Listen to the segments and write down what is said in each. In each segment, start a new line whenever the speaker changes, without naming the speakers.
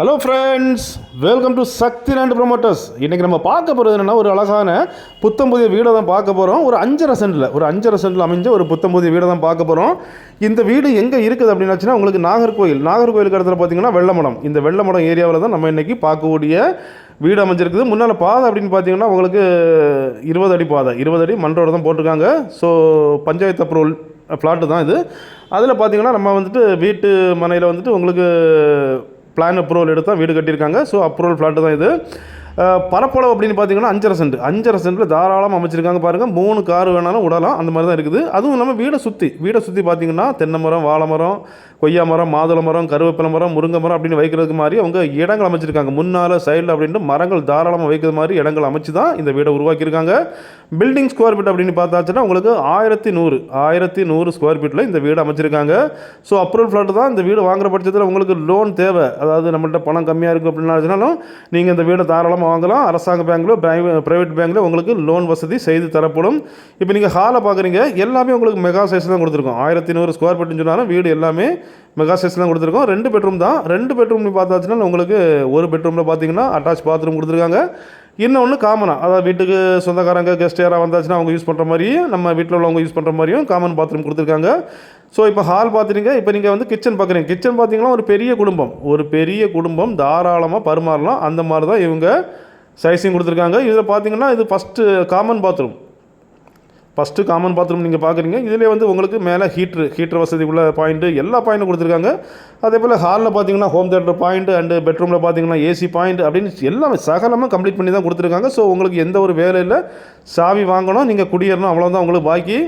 Hello friends welcome to Sakthi land promoters இன்றைக்கி நம்ம பார்க்க போகிறது என்னென்னா ஒரு அழகான புத்தம் புதிய வீடை தான் பார்க்க போகிறோம் ஒரு அஞ்சரை சென்டில் ஒரு அஞ்சரை சென்டில் அமைஞ்ச ஒரு புத்தம் புதிய வீடை தான் பார்க்க போகிறோம் இந்த வீடு எங்கே இருக்குது அப்படின்னாச்சுன்னா உங்களுக்கு நாகர்கோயில் நாகர்கோயிலுக்கு இடத்துல பார்த்தீங்கன்னா வெள்ளமடம். இந்த வெள்ளமடம் ஏரியாவில் தான் நம்ம இன்றைக்கி பார்க்கக்கூடிய வீடு அமைஞ்சிருக்குது. முன்னால் பாதை அப்படின்னு பார்த்தீங்கன்னா உங்களுக்கு இருபது அடி பாதை இருபது அடி மண் ரோடு தான் போட்டிருக்காங்க. ஸோ பஞ்சாயத்து அப்ரூவல் ஃப்ளாட்டு தான் இது. அதில் பார்த்தீங்கன்னா நம்ம வந்துட்டு வீட்டு மனையில் வந்துட்டு உங்களுக்கு பிளான் அப்ரூவல் எடுத்து தான் வீடு கட்டியிருக்காங்க. ஸோ அப்ரூவல் ஃப்ளாட்டு தான் இது. பரப்பளவு அப்படின்னு பார்த்தீங்கன்னா அஞ்சரை சென்ட். அஞ்சரை சென்ட்டில் தாராளமாக அமைச்சிருக்காங்க பாருங்கள் மூணு கார் வேணாலும் விடலாம். அந்த மாதிரி தான் இருக்குது. அதுவும் இல்லாமல் வீடை சுற்றி வீடை சுற்றி பார்த்தீங்கன்னா தென்னை மரம் வாழை மரம் கொய்யா மரம் மாதுளை மரம் கருவேப்பிலை மரம் முருங்கை மரம் அப்படின்னு வைக்கிறதுக்கு மாதிரி அவங்க இடங்கள் அமைச்சிருக்காங்க. முன்னால் சைடில் அப்படின்ட்டு மரங்கள் தாராளமாக வைக்கிற மாதிரி இடங்கள் அமைச்சு தான் இந்த வீடை உருவாக்கியிருக்காங்க. பில்டிங் ஸ்கொயர் ஃபீட் அப்படின்னு பார்த்தாச்சுன்னா உங்களுக்கு ஆயிரத்தி நூறு ஆயிரத்தி நூறு ஸ்கொயர் ஃபீட்டில் இந்த வீடு அமைச்சிருக்காங்க. ஸோ அப்ரூவல் ஃப்ளாட் தான் இந்த வீடு வாங்குற பட்சத்தில் உங்களுக்கு லோன் தேவை. அதாவது நம்மள்கிட்ட பணம் கம்மியாக இருக்குது அப்படின்னாச்சுனாலும் நீங்கள் இந்த வீடை தாராளமாக வாங்கலாம். அரசாங்க பேங்க்லோ ப்ரைவேட் பேங்க்கில் உங்களுக்கு லோன் வசதி செய்து தரப்படும். இப்போ நீங்கள் ஹாலை பார்க்குறீங்க எல்லாமே உங்களுக்கு மெகா சைஸ் தான் கொடுத்துருக்கோம். ஆயிரத்தி நூறு ஸ்கொயர் ஃபீட்னு சொன்னாலும் வீடு எல்லாமே மெகா சைஸ் தான் கொடுத்துருக்கோம். ரெண்டு பெட்ரூம் தான். ரெண்டு பெட்ரூம்னு பார்த்தாச்சுன்னா உங்களுக்கு ஒரு பெட்ரூமில் பார்த்தீங்கன்னா அட்டாச் பாத்ரூம் கொடுத்துருக்காங்க. இன்னொன்று காமனாக அதாவது வீட்டுக்கு சொந்தக்காரங்க கெஸ்ட் யாராக வந்தாச்சுன்னா அவங்க யூஸ் பண்ணுற மாதிரியும் நம்ம வீட்டில் உள்ளவங்க யூஸ் பண்ணுற மாதிரியும் காமன் பாத்ரூம் கொடுத்துருக்காங்க. ஸோ இப்போ ஹால் பார்த்துட்டீங்க இப்போ நீங்கள் வந்து கிச்சன் பார்க்குறீங்க கிச்சன் பார்த்தீங்கன்னா ஒரு பெரிய குடும்பம். ஒரு பெரிய குடும்பம் தாராளமாக பரிமாறலாம். அந்த மாதிரி தான் இவங்க சைஸிங் கொடுத்துருக்காங்க. இதில் பார்த்தீங்கன்னா இது first common bathroom first common bathroom நீங்கள் பார்க்குறீங்க இதிலே வந்து உங்களுக்கு மேலே ஹீட்ரு ஹீட்டர் வசதி உள்ள பாயிண்ட்டு எல்லா பாயிண்ட்டும் கொடுத்துருக்காங்க. அதே போல் ஹாலில் பார்த்தீங்கன்னா ஹோம் தேட்டர் பாயிண்ட் அண்டு பெட்ரூமில் பார்த்தீங்கன்னா ஏசி பாயிண்ட் அப்படின்னு எல்லாமே சகலமாக கம்ப்ளீட் பண்ணி தான் கொடுத்துருக்காங்க. ஸோ உங்களுக்கு எந்த ஒரு வேலையில் இல்லை. சாவி வாங்கணும் நீங்கள் குடியேறணும் அவ்வளோதான் உங்களுக்கு பாக்கி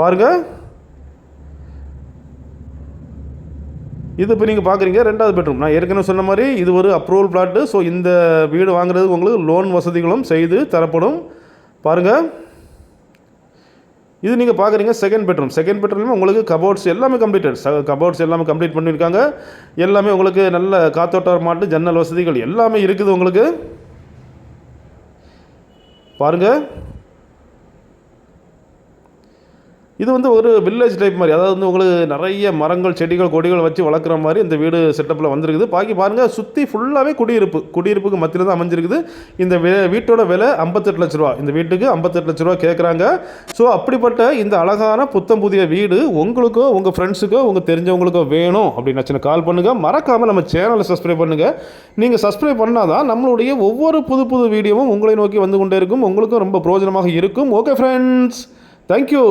பாருங்கள் இது இப்போ நீங்கள் பார்க்குறீங்க ரெண்டாவது பெட்ரூம் நான் ஏற்கனவே சொன்ன மாதிரி இது ஒரு அப்ரூவல் பிளாட்டு ஸோ இந்த வீடு வாங்குறதுக்கு உங்களுக்கு லோன் வசதிகளும் செய்து தரப்படும். பாருங்கள் இது நீங்கள் பார்க்குறீங்க செகண்ட் பெட்ரூம் செகண்ட் பெட்ரூம் உங்களுக்கு கபோர்ட்ஸ் எல்லாமே கம்ப்ளீட்டட் கபோர்ட்ஸ் எல்லாமே கம்ப்ளீட் பண்ணியிருக்காங்க. எல்லாமே உங்களுக்கு நல்ல காத்தோட்ட மாட்டு ஜன்னல் வசதிகள் எல்லாமே இருக்குது உங்களுக்கு. பாருங்கள் இது வந்து ஒரு வில்லேஜ் டைப் மாதிரி. அதாவது வந்து உங்களுக்கு நிறைய மரங்கள் செடிகள் கொடிகள் வச்சு வளர்க்குற மாதிரி இந்த வீடு செட்டப்பில் வந்திருக்குது. பாக்கி பாருங்கள் சுற்றி ஃபுல்லாகவே குடியிருப்பு. குடியிருப்புக்கு மத்தியில் தான் அமைஞ்சிருக்குது. இந்த வீட்டோட விலை ஐம்பத்தெட்டு லட்ச ரூபா. இந்த வீட்டுக்கு ஐம்பத்தெட்டு லட்ச ரூபா கேட்குறாங்க ஸோ அப்படிப்பட்ட இந்த அழகான புத்தம் புதிய வீடு உங்களுக்கோ உங்கள் ஃப்ரெண்ட்ஸுக்கோ உங்கள் தெரிஞ்சவங்களுக்கோ வேணும் அப்படின்னு கால் பண்ணுங்கள் மறக்காமல் நம்ம சேனலை சப்ஸ்கிரைப் பண்ணுங்கள் நீங்கள் சப்ஸ்கிரைப் பண்ணால் தான் நம்மளுடைய ஒவ்வொரு புது புது வீடியோவும் உங்களை நோக்கி வந்து கொண்டே இருக்கும். உங்களுக்கும் ரொம்ப பிரயோஜனமாக இருக்கும். Okay friends thank you